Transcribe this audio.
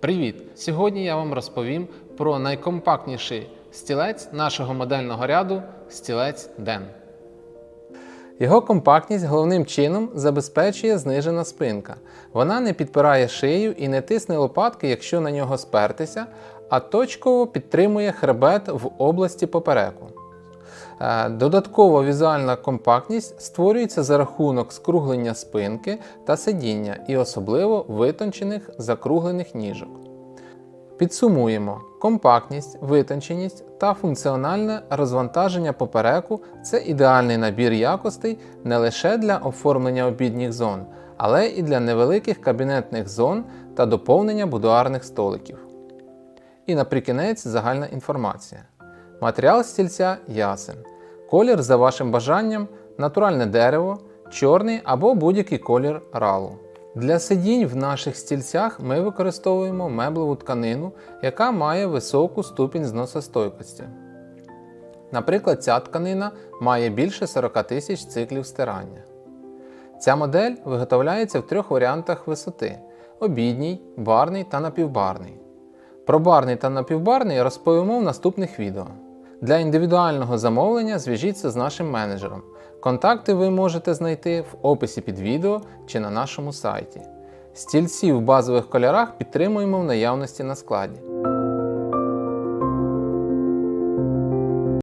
Привіт! Сьогодні я вам розповім про найкомпактніший стілець нашого модельного ряду стілець DEN. Його компактність головним чином забезпечує знижена спинка. Вона не підпирає шию і не тисне лопатки, якщо на нього спертися, а точково підтримує хребет в області попереку. Е, Додаткова візуальна компактність створюється за рахунок скруглення спинки та сидіння і особливо витончених закруглених ніжок. Підсумуємо: компактність, витонченість та функціональне розвантаження попереку це ідеальний набір якостей не лише для оформлення обідніх зон, але і для невеликих кабінетних зон та доповнення будуарних столиків. І наприкінець загальна інформація. Матеріал стільця ясен. Колір за вашим бажанням натуральне дерево, чорний або будь-який колір ралу. Для сидінь в наших стільцях ми використовуємо меблеву тканину, яка має високу ступінь зносостойкості. Наприклад, ця тканина має більше 40 тисяч циклів стирання. Ця модель виготовляється в трьох варіантах висоти: обідній, барний та напівбарний. Про барний та напівбарний розповімо в наступних відео. Для індивідуального замовлення зв'яжіться з нашим менеджером. Контакти ви можете знайти в описі під відео чи на нашому сайті. Стільці в базових кольорах підтримуємо в наявності на складі.